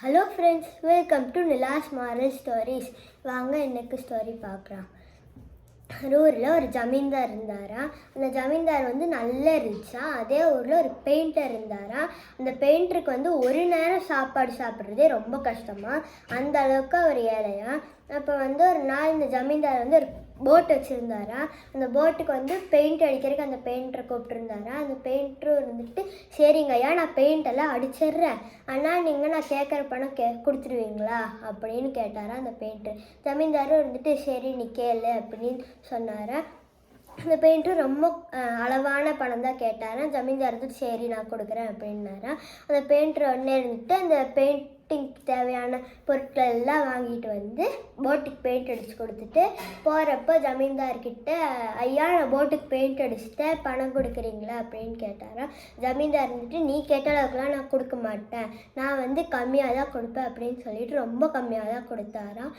Hello friends welcome to Nila's moral stories வாங்க இன்னைக்கு story பார்க்கலாம். ஊரில் ஒரு ஜமீன்தார் இருந்தாரா? அந்த ஜமீன்தார் வந்து நல்ல ரிச்சா அதே ஊரில் ஒரு பெயிண்டர் இருந்தாரா? அந்த பெயிண்டருக்கு வந்து ஒரு நேரம் சாப்பாடு சாப்பிட்றதே ரொம்ப கஷ்டமாக அந்த அளவுக்கு அவர் ஏழையா? அப்போ வந்து ஒரு நாள் இந்த ஜமீன்தார் வந்து ஒரு போட் வச்சுருந்தாரா? அந்த போட்டுக்கு வந்து பெயிண்ட் அடிக்கிறதுக்கு அந்த பெயிண்டரை கூப்பிட்டுருந்தாரா? அந்த பெயிண்டரும் இருந்துட்டு சரிங்க ஐயா நான் பெயிண்ட் எல்லாம் அடிச்சிடுறேன். ஆனால் நீங்கள் நான் கேட்குற பணம் கே கொடுத்துருவீங்களா அப்படின்னு கேட்டாரா அந்த பெயிண்டர் ஜமீன்தாரும் இருந்துட்டு சரி நீ கேளு அப்படின்னு சொன்னாரா. அந்த பெயிண்ட்டும் ரொம்ப அளவான பணம் தான் கேட்டாராம் ஜமீன்தார் இருந்துட்டு சரி நான் கொடுக்குறேன் அப்படின்னாரா. அந்த பெயிண்டர் உடனே இருந்துட்டு அந்த பெயிண்டிங்க்கு தேவையான பொருட்கள் எல்லாம் வாங்கிட்டு வந்து போட்டுக்கு பெயிண்ட் அடித்து கொடுத்துட்டு போகிறப்ப ஜமீன்தார்கிட்ட ஐயா நான் போட்டுக்கு பெயிண்ட் அடிச்சுட்டேன். பணம் கொடுக்குறீங்களா? அப்படின்னு கேட்டாராம் ஜமீன்தார் இருந்துட்டு நீ கேட்ட அளவுக்குலாம் நான் கொடுக்க மாட்டேன். நான் வந்து கம்மியாக தான் கொடுப்பேன் அப்படின்னு சொல்லிட்டு ரொம்ப கம்மியாக தான் கொடுத்தாராம்.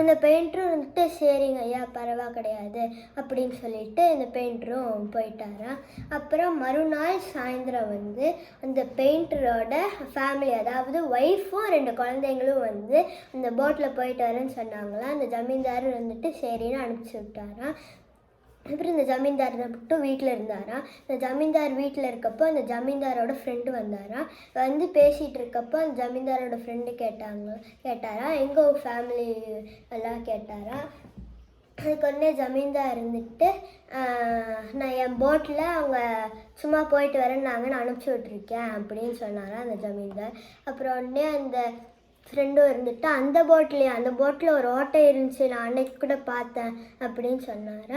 அந்த பெயிண்டரும் வந்துட்டு சரிங்க ஐயா பரவா கிடையாது அப்படின்னு சொல்லிட்டு இந்த பெயிண்டரும் போயிட்டாராம். அப்புறம் மறுநாள் சாயந்தரம் வந்து அந்த பெயிண்டரோட ஃபேமிலி அதாவது ஒய்ஃபும் ரெண்டு குழந்தைங்களும் வந்து அந்த போட்டில் போயிட்டு வரேன்னு அந்த ஜமீன்தார் வந்துட்டு சரின்னு அனுப்பிச்சி விட்டாராம். அப்புறம் இந்த ஜமீன்தார் மட்டும் வீட்டில் இருந்தாரா? இந்த ஜமீன்தார் வீட்டில் இருக்கப்போ அந்த ஜமீன்தாரோட ஃப்ரெண்டு வந்தாரா? வந்து பேசிகிட்டு இருக்கப்போ அந்த ஜமீன்தாரோட ஃப்ரெண்டு கேட்டாங்க கேட்டாரா? எங்கள் ஃபேமிலி எல்லாம் கேட்டாரா? அதுக்கு உடனே ஜமீன்தார் இருந்துட்டு நான் என் போட்டில் அவங்க சும்மா போயிட்டு நாங்கள் நான் அனுப்பிச்சி விட்ருக்கேன் அப்படின்னு சொன்னாரா அந்த ஜமீன்தார். அப்புறம் உடனே அந்த ஃப்ரெண்டும் இருந்துட்டு அந்த போட்லேயே அந்த போட்டில் ஒரு ஓட்டை இருந்துச்சு நான் அன்னைக்கு கூட பார்த்தேன் அப்படின்னு சொன்னார்.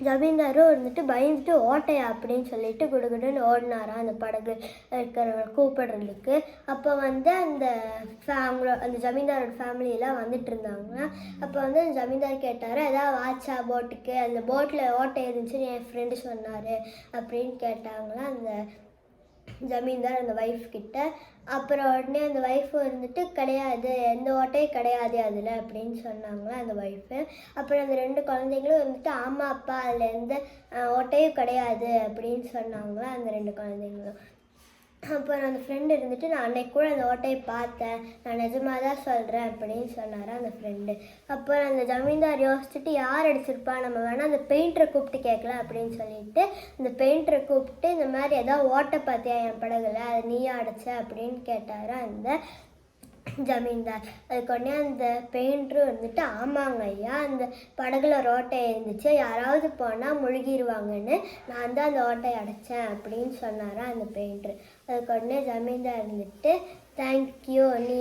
ஜமீன்தாரும் இருந்துட்டு பயந்துட்டு ஓட்டையா? அப்படின்னு சொல்லிட்டு குடுகுடுன்னு ஓடினாராம் அந்த படகு இருக்கிறவங்க கூப்பிடுறதுக்கு. அப்போ வந்து அந்த ஃபேமிலோ அந்த ஜமீன்தாரோட ஃபேமிலியெல்லாம் வந்துட்டு இருந்தாங்கன்னா அப்போ வந்து அந்த ஜமீன்தார் கேட்டார் ஏதாவது வாட்சா போட்டுக்கு அந்த போட்டில் ஓட்டை இருந்துச்சுன்னு என் ஃப்ரெண்டு சொன்னார் அப்படின்னு கேட்டாங்களா அந்த ஜமீன்தார் அந்த ஒய்ஃப் கிட்ட. அப்புறம் உடனே அந்த ஒய்ஃப் வந்துட்டு கிடையாது எந்த ஓட்டையும் கிடையாது அதில் அப்படின்னு சொன்னாங்களா அந்த ஒய்ஃபு அப்புறம் அந்த ரெண்டு குழந்தைங்களும் வந்துட்டு ஆமாம் அப்பா அதில் எந்த ஓட்டையும் கிடையாது அப்படின்னு சொன்னாங்களா அந்த ரெண்டு குழந்தைங்களும். அப்புறம் அந்த ஃப்ரெண்டு இருந்துட்டு நான் அன்னைக்கு கூட அந்த ஓட்டையை பார்த்தேன். நான் நிஜமாக தான் சொல்கிறேன் அப்படின்னு சொன்னார் அந்த ஃப்ரெண்டு அப்புறம் அந்த ஜமீன்தார் யோசிச்சுட்டு யார் அடிச்சிருப்பா? நம்ம வேணால் அந்த பெயிண்டரை கூப்பிட்டு கேட்கலாம் அப்படின்னு சொல்லிட்டு அந்த பெயிண்டரை கூப்பிட்டு இந்த மாதிரி ஏதாவது ஓட்டை பார்த்தியா? என் படகுல? அதை நீயா அடைச்ச? அப்படின்னு கேட்டார் அந்த ஜமீன்தார். அதுக்கு உடனே அந்த பெயிண்டரும் வந்துட்டு ஆமாங்க ஐயா அந்த படகுல ரோட்டை இருந்துச்சு யாராவது போனால் முழுகிடுவாங்கன்னு நான் தான் அந்த ஓட்டையை அடைச்சேன் அப்படின்னு சொன்னாரா அந்த பெயிண்டர் அதுக்கு உடனே ஜமீன்தார் இருந்துட்டு தேங்க்யூ நீ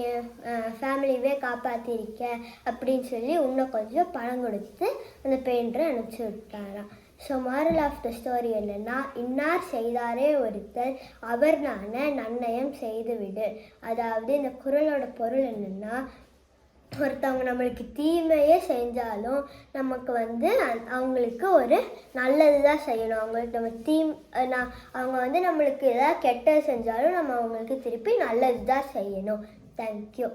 ஃபேமிலியவே காப்பாற்றிருக்க அப்படின்னு சொல்லி இன்னும் கொஞ்சம் பணம் கொடுத்து அந்த பெயிண்டரை அனுப்பிச்சி விட்டாராம். So moral of the story என்னென்னா இன்னார் செய்தாரே ஒருத்தர் அவர் நான நன்னயம் செய்துவிடு. அதாவது இந்த குறளோட பொருள் என்னன்னா ஒருத்தவங்க நம்மளுக்கு தீமையே செஞ்சாலும் நமக்கு வந்து அவங்களுக்கு ஒரு நல்லது தான் செய்யணும். அவங்களுக்கு நம்ம தீம் நான் அவங்க வந்து நம்மளுக்கு எதாவது கெட்டது செஞ்சாலும் நம்ம அவங்களுக்கு திருப்பி நல்லது தான் செய்யணும் தேங்க்யூ